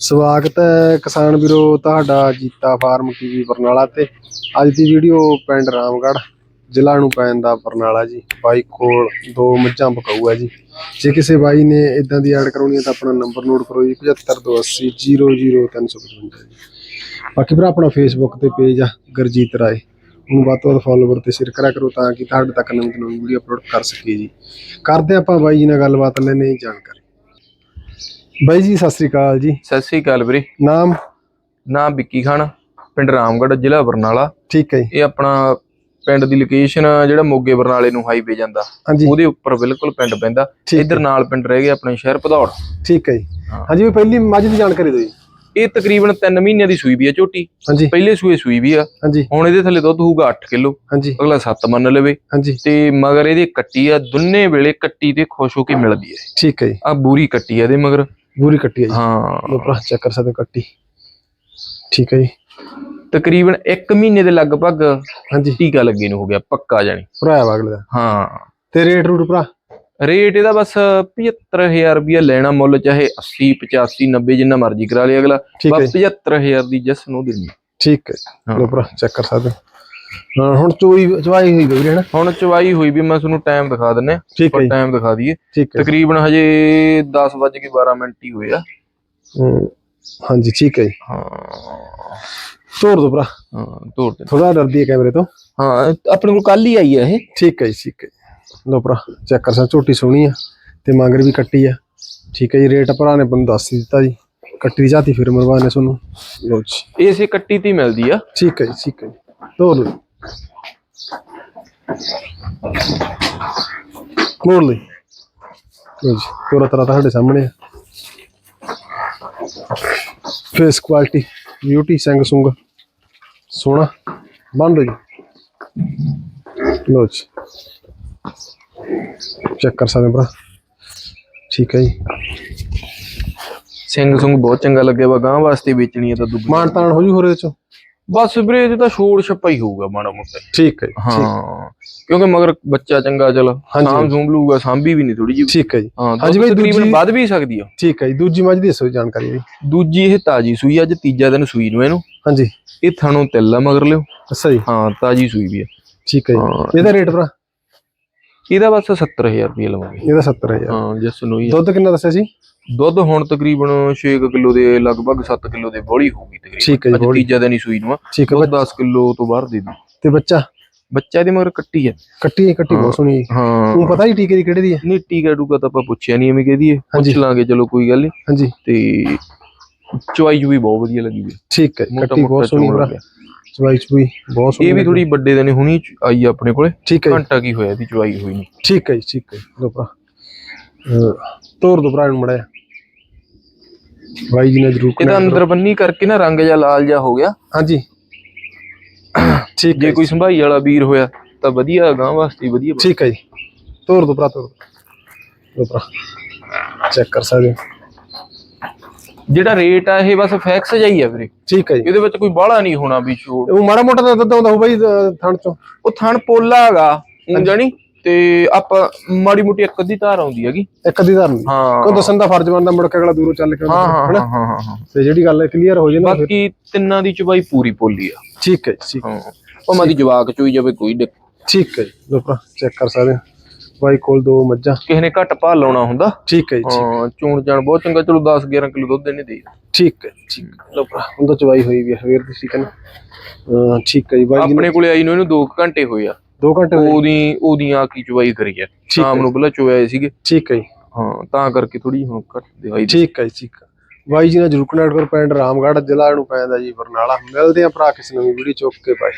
ਸਵਾਗਤ ਹੈ ਕਿਸਾਨ ਵੀਰੋ ਤੁਹਾਡਾ ਜੀਤਾ ਫਾਰਮ ਟੀਵੀ ਬਰਨਾਲਾ ਤੇ। ਅੱਜ ਦੀ ਵੀਡੀਓ ਪਿੰਡ ਰਾਮਗੜ੍ਹ, ਜ਼ਿਲ੍ਹਾ ਨੂੰ ਪੈਂਦਾ ਬਰਨਾਲਾ ਜੀ। ਬਾਈ ਕੋਲ ਦੋ ਮੱਝਾਂ ਬਕਾਊ ਹੈ ਜੀ। ਜੇ ਕਿਸੇ ਬਾਈ ਨੇ ਇਦਾਂ ਦੀ ਐਡ ਕਰਾਉਣੀ ਹੈ ਤਾਂ ਆਪਣਾ ਨੰਬਰ ਨੋਟ ਕਰੋ ਜੀ 7528 00355 ਜੀ। ਬਾਕੀ ਭਰਾ ਆਪਣਾ ਫੇਸਬੁੱਕ ਤੇ ਪੇਜ ਆ, ਗਰਜੀਤ ਰਾਏ। ਉਹਨੂੰ ਵੱਧ ਤੋਂ ਵੱਧ ਫੋਲੋਵਰ ਤੇ ਸ਼ੇਅਰ ਕਰਿਆ ਕਰੋ ਤਾਂ ਕਿ ਤੁਹਾਡੇ ਤੱਕ ਨਵੀਂ ਨਵੀਂ ਵੀਡੀਓ ਅਪਲੋਡ ਕਰ ਸਕੀਏ ਜੀ। ਕਰਦੇ ਆਪਾਂ ਬਾਈ ਜੀ ਨਾਲ ਗੱਲਬਾਤ ਲੈਣੇ ਜਾਣਕਾਰੀ। ਬਾਈ ਜੀ ਸਤਿ ਸ੍ਰੀ ਅਕਾਲ ਜੀ। ਸਤਿ ਸ੍ਰੀ ਅਕਾਲ ਵੀਰੇ। ਨਾਮ? ਨਾਮ ਵਿੱਕੀ ਖਾਨ ਪਿੰਡ ਰਾਮਗੜ੍ਹ ਜ਼ਿਲ੍ਹਾ ਬਰਨਾਲਾ। ਠੀਕ ਹੈ ਜੀ। ਇਹ ਆਪਣਾ ਪਿੰਡ ਦੀ ਲੋਕੇਸ਼ਨ ਜਿਹੜਾ ਮੋਗੇ ਬਰਨਾਲੇ ਨੂੰ ਹਾਈਵੇ ਜਾਂਦਾ। ਹਾਂਜੀ। ਉਹਦੇ ਉੱਪਰ ਬਿਲਕੁਲ ਪਿੰਡ ਪੈਂਦਾ। ਠੀਕ ਇੱਧਰ ਨਾਲ ਪਿੰਡ ਰਹਿ ਗਿਆ ਆਪਣੇ ਸ਼ਹਿਰ ਭਦੌੜ। ਠੀਕ ਹੈ ਜੀ। ਹਾਂ। ਹਾਂਜੀ ਵੀ ਪਹਿਲੀ ਮੱਝ ਦੀ ਜਾਣਕਾਰੀ ਦਿਓ ਜੀ। ਇਹ ਤਕਰੀਬਨ 3 ਮਹੀਨਿਆਂ ਦੀ ਸੂਈ ਵੀ ਆ ਝੋਟੀ। ਹਾਂਜੀ। ਪਹਿਲੇ ਸੂਏ ਸੂਈ ਵੀ ਆ। ਹਾਂਜੀ। ਹੁਣ ਇਹਦੇ ਥੱਲੇ ਦੁੱਧ ਹੋਊਗਾ 8 ਕਿਲੋ। ਹਾਂਜੀ। ਅਗਲਾ 7 ਮੰਨ ਲਵੇ। ਹਾਂਜੀ। ਤੇ ਮਗਰ ਇਹਦੇ ਕੱਟੀ ਆ ਦੁੰਨੇ ਵੇਲੇ ਕੱਟੀ ਤੇ ਖੁਸ਼ ਹੋ ਕੇ ਮਿਲਦੀ ਹੈ। ਠੀਕ ਹੈ ਜੀ। ਆ ਬੂਰੀ ਕੱਟੀ ਆ ਇਹਦੇ ਮਗਰ। ਬੂਰੀ ਕੱਟੀ ਹੈ ਜੀ। ਹਾਂ। ਲੋ ਭਰਾ ਚੈੱਕ ਕਰ ਸਕਦੇ ਕੱਟੀ। ਠੀਕ ਹੈ ਜੀ। ਤਕਰੀਬਨ 1 ਮਹੀਨੇ ਦੇ ਲਗਭਗ ਹਾਂਜੀ। ਟੀਕਾ ਲੱਗੇ ਨੂੰ ਹੋ ਗਿਆ ਪੱਕਾ ਜਾਣੀ। ਭਰਾਇਆ ਵਾ ਅਗਲੇ ਦਾ। ਹਾਂ। ਤੇ ਰੇਟ ਰੂਟ ਭਰਾ? ਰੇਟ ਇਹਦਾ ਬਸ 75000 ਰੁਪਇਆ ਲੈਣਾ ਮੁੱਲ ਚਾਹੇ 80 85 90 ਜਿੰਨਾ ਮਰਜ਼ੀ ਕਰਾ ਲੇ ਅਗਲਾ। ਬਸ 75000 ਦੀ ਜਸ ਨੂੰ ਦੇਣੀ ਠੀਕ ਹੈ ਹਾਂ। ਲੋ ਭਰਾ ਚੈੱਕ ਕਰ ਸਕਦੇ ਹੋ ਹਾਂ ਹੁਣ ਚੋਈ ਚਵਾਈ ਹੋਈ ਵੀਰੇ ਨਾ ਹੁਣ ਚਵਾਈ ਹੋਈ ਵੀ ਮੈਂ ਤੁਹਾਨੂੰ ਟਾਈਮ ਦਿਖਾ ਦਿੰਨੇ ਠੀਕ ਹੈ ਟਾਈਮ ਦਿਖਾ ਦਈਏ। ਹੈ ਤਕਰੀਬਨ ਹਜੇ 10 ਵੱਜ ਕੇ 12 ਮਿੰਟ ਹੀ ਹੋਏ ਆ। ਹਾਂਜੀ ਠੀਕ ਹੈ ਜੀ। ਹਾਂ। ਤੋੜ ਦੋ ਭਰਾ। ਹਾਂ ਤੋੜ ਦੇ ਥੋੜਾ ਡਰਦੀ ਹੈ ਕੈਮਰੇ ਤੋਂ। ਹਾਂ ਆਪਣੇ ਕੋਲ ਕੱਲ ਹੀ ਆਈ ਆ ਇਹ। ਠੀਕ ਹੈ ਜੀ ਠੀਕ ਹੈ ਲੋ ਭਰਾ ਚੈੱਕ ਕਰ ਹੋ, ਝੋਟੀ ਸੋਹਣੀ ਆ ਤੇ ਮਗਰ ਵੀ ਕੱਟੀ ਆ। ਠੀਕ ਹੈ ਜੀ ਰੇਟ ਭਰਾ ਨੇ ਮੈਨੂੰ ਦੱਸ ਹੀ ਦਿੱਤਾ ਜੀ। ਕੱਟੀ ਝਾਤੀ ਫਿਰ ਮਰਵਾ ਨੇ ਤੁਹਾਨੂੰ। ਲੋ ਜੀ। ਇਸੇ ਕੱਟੀ ਤੇ ਹੀ ਮਿਲਦੀ ਆ। ਠੀਕ ਹੈ ਜੀ ਠੀਕ ਹੈ ਲਓ ਮੋੜ ਲਈ ਲਓ ਜੀ ਪੂਰਾ ਤਰ੍ਹਾਂ ਤੁਹਾਡੇ ਸਾਹਮਣੇ ਆ ਫੇਸ ਕੁਆਲਿਟੀ ਬਿਊਟੀ ਸਿੰਘ ਸੁੰਗ ਸੋਹਣਾ ਬੰਦ ਜੀ ਲੋ ਜੀ ਚੈੱਕ ਕਰ ਸਕਦੇ ਹੋ ਭਰਾ ਠੀਕ ਹੈ ਜੀ ਸਿੰਘ ਸੁੰਗ ਬਹੁਤ ਚੰਗਾ ਲੱਗਿਆ ਵਾ ਗਾਂ ਵਾਸਤੇ ਵੇਚਣੀ ਆ ਤਾਂ ਦੁੱਧ ਮਾਨ ਤਾਨ ਹੋ ਜੂ ਹੋਰ ਇਹਦੇ ਚ। ਬਸ ਵੀਰੇ ਇਹਦੇ ਤਾਂ ਛੋੜ ਛੱਪਾ ਹੀ ਹੋਊਗਾ ਮਾੜਾ ਮੋਟਾ। ਠੀਕ ਹੈ ਜੀ, ਹਾਂ ਕਿਉਂਕਿ ਮਗਰ ਬੱਚਾ ਚੰਗਾ ਚਲ। ਸਾਂਭ ਸੂੰਭ ਲੂਗਾ ਸਾਂਭੀ ਵੀ ਨਹੀਂ ਥੋੜੀ ਜਿਹੀ। ਠੀਕ ਹੈ ਜੀ। ਹਾਂ ਹਾਂਜੀ ਬਈ, ਤਕਰੀਬਨ ਦੂਜੀ- ਵੱਧ ਵੀ ਸਕਦੀ ਆ। ਠੀਕ ਹੈ ਜੀ ਦੂਜੀ ਮੱਝ ਦੀ ਦੱਸੋ ਜੀ ਜਾਣਕਾਰੀ ਜੀ ਦੂਜੀ ਇਹ ਤਾਜੀ ਸੂਈ ਅੱਜ ਤੀਜਾ ਦਿਨ ਸੂਈ ਨੂੰ ਇਹਨੂੰ। ਹਾਂਜੀ। ਇਹ ਥਣੋਂ ਤਿੱਲ ਆ ਮਗਰ ਲਿਓ। ਅੱਛਾ ਜੀ। ਹਾਂ ਤਾਜੀ ਸੂਈ ਵੀ ਆ। ਠੀਕ ਹੈ। ਜੀ। ਇਹਦਾ ਰੇਟ ਭਰਾ? ਇਹਦਾ ਬਸ 70000 ਰੁਪਏ ਲਵਾਂਗੇ। ਇਹਦਾ 70000 ਹਾਂ ਜਿਸ ਨੂੰ ਹੀ। ਦੁੱਧ ਕਿੰਨਾ ਦੱਸਿਆ ਸੀ? ਦੁੱਧ ਹੁਣ ਤਕਰੀਬਨ 6 ਕਿਲੋ ਦੇ ਲਗਭਗ 7 ਕਿਲੋ ਦੇ ਬੋਲੀ ਹੋਊਗੀ ਤਕਰੀਬਨ। ਠੀਕ ਹੈ ਜੀ, ਅੱਜ। ਤੀਜਾ ਦਿਨ ਹੀ ਸੂਈ ਨੂੰ ਆ। ਠੀਕ ਹੈ ਦੁੱਧ 10 ਕਿਲੋ ਤੋਂ ਬਾਹਰ ਦੇ ਦੂ। ਤੇ ਬੱਚਾ? ਬੱਚਾ ਇਹਦੇ ਮਗਰ ਕੱਟੀ ਆ। ਕੱਟੀ ਹੈ, ਕੱਟੀ ਬਹੁਤ ਸੋਹਣੀ ਹੈ ਹਾਂ। ਉਹ ਪਤਾ ਹੀ ਟੀਕੇ ਦੀ ਕਿਹੜੇ ਦੀ ਹੈ ਨਹੀਂ ਟੀਕਾ ਟੂਕਾ ਤਾਂ ਆਪਾਂ ਪੁੱਛਿਆ ਨਹੀਂ ਐਵੇਂ ਕਹਦੀ ਹਾਂਜੀ। ਪੁੱਛ ਲਾਂਗੇ ਚਲੋ ਕੋਈ ਗੱਲ ਨਹੀਂ। ਹਾਂਜੀ। ਤੇ ਚੁਆਈ ਜੂ ਵੀ ਬਹੁਤ ਵਧੀਆ ਲੱਗੀ ਵੀ। ਠੀਕ ਹੈ ਮੋਟਾ ਕੱਟੀ ਬਹੁਤ ਸੋਹਣੀ ਚੋਣ ਭਰਾ। ਲੱਗਿਆ। ਚਵਾਈ ਚੁਈ ਬਹੁਤ ਸੋਹਣੀ ਇਹ ਵੀ ਲੱਗੀ। ਥੋੜੀ ਵੱਡੇ ਦਿਨ ਹੁਣੀ ਚ ਆਈ ਆ ਆਪਣੇ ਕੋਲੇ। ਠੀਕ ਹੈ ਜੀ, ਘੰਟਾ ਕੀ ਹੋਇਆ ਦੀ ਚੁਆਈ ਹੋਈ ਨਹੀਂ। ਠੀਕ ਹੈ ਜੀ, ਠੀਕ ਹੈ ਜੀ, ਲਓ ਭਰਾ। ਅਹ, ਤੋਰ ਦੋ ਭਰਾ ਨੂੰ ਮੜਿਆ ਬਾਈ ਜੀ ਨੇ ਜਰੂਰ ਇਹਦਾ ਅੰਦਰ ਬੰਨੀ ਕਰਕੇ ਨਾ ਰੰਗ ਜਿਹਾ ਲਾਲ ਜਿਹਾ ਹੋ ਗਿਆ। ਹਾਂਜੀ। ਠੀਕ ਜੇ ਕੋਈ ਸੰਭਾਈ ਵਾਲਾ ਵੀਰ ਹੋਇਆ ਤਾਂ ਵਧੀਆ ਗਾਂ ਵਾਸਤੇ ਵਧੀਆ। ਠੀਕ ਹੈ ਜੀ। ਤੋਰ ਦੋ ਭਰਾ ਤੋਰ ਦੋ। ਭਰਾ ਚੈੱਕ ਕਰ ਸਕਦੇ ਜਿਹੜਾ ਰੇਟ ਆ ਇਹ ਬਸ ਫੈਕਸ ਹੀ ਆ ਵੀਰੇ। ਠੀਕ ਹੈ ਜੀ। ਇਹਦੇ ਵਿੱਚ ਕੋਈ ਬਾਹਲਾ ਨਹੀਂ ਹੋਣਾ ਵੀ ਛੋੜ ਉਹ ਮਾੜਾ ਮੋਟਾ ਤਾਂ ਦੁੱਧ ਆਉਂਦਾ ਹੋ ਬਾਈ ਥਣ ਚੋਂ। ਉਹ ਥਣ ਪੋਲਾ ਹੈਗਾ ਜਾਣੀ ਤੇ ਆਪਾਂ ਮਾੜੀ ਮੋਟੀ ਇੱਕ ਅੱਧੀ ਧਾਰ ਆਉਂਦੀ ਹੈਗੀ। ਇੱਕ ਅੱਧੀ ਧਰਨ ਦੀ ਹਾਂ। ਉਹ ਦੱਸਣ ਦਾ ਫਰਜ਼ ਬਣਦਾ ਮੁੜ ਕੇ ਅਗਲਾ ਦੂਰੋਂ ਚੱਲ ਕੇ ਹਾਂ ਹਾਂ ਤੇ ਜਿਹੜੀ ਗੱਲ ਕਲੀਅਰ ਹੋ ਜੇ ਨਾ ਫਿਰ ਬਾਕੀ ਤਿੰਨਾਂ ਦੀ ਚੁਬਾਈ ਪੂਰੀ ਪੋਲੀ ਆ। ਠੀਕ ਹੈ ਠੀਕ ਹਾਂ। ਉਹ ਮਾਦੀ ਜਵਾਕ ਚੋਈ ਜਾਵੇ ਕੋਈ ਠੀਕ ਹੈ ਜੀ ਲੋ ਭਰਾ ਚੈੱਕ ਕਰ ਸਕਦੇ ਬਾਈ ਕੋਲ ਦੋ ਮੱਝਾਂ। ਕਿਸੇ ਨੇ ਘੱਟ ਭਾਅ ਲਾਉਣਾ ਹੁੰਦਾ। ਠੀਕ ਹੈ ਜੀ ਹਾਂ ਚੂਣ ਜਾਣ ਬਹੁਤ ਚੰਗਾ। ਚਲੋ 10 11 ਕਿਲੋ ਦੁੱਧ ਇਹਨੇ ਦੇ ਠੀਕ ਹੈ ਠੀਕ। ਲੋ ਭਰਾ। ਹੁਣ ਤਾਂ ਚਵਾਈ ਹੋਈ ਵੀ ਹੈ ਫੇਰ ਤੁਸੀਂ ਕਹਿੰਦੇ। ਠੀਕ ਹੈ ਜੀ ਬਾਈ ਆਪਣੇ ਕੋਲੇ ਆਈ ਨੂੰ ਇਹਨੂੰ 2 ਘੰਟੇ ਹੋਏ ਆ। 2 ਘੰਟੇ ਹੋਏ। ਉਹਦੀ ਉਹਦੀ ਆ ਕੀ ਚੁਬਾਈ ਕਰੀ ਠੀਕ ਸ਼ਾਮ ਹੈ। ਨੂੰ ਪਹਿਲਾਂ ਚੁਆਏ ਸੀਗੇ। ਠੀਕ ਹੈ ਜੀ। ਹਾਂ ਤਾਂ ਕਰਕੇ ਥੋੜੀ ਹੁਣ ਘੱਟ ਦਿਵਾਈ ਦੇ ਠੀਕ ਹੈ ਠੀਕ ਹੈ। ਬਾਈ ਜੀ ਨਾਲ ਜਰੂਰ ਕਨੈਕਟ ਕਰੋ ਪਿੰਡ ਰਾਮਗੜ੍ਹ ਜ਼ਿਲ੍ਹਾ ਨੂੰ ਪੈਂਦਾ ਜੀ ਬਰਨਾਲਾ। ਮਿਲਦੇ ਆ ਭਰਾ ਕਿਸੇ ਨਵੀਂ ਵੀਡੀਓ ਚੁੱਕ ਕੇ ਬਾਈ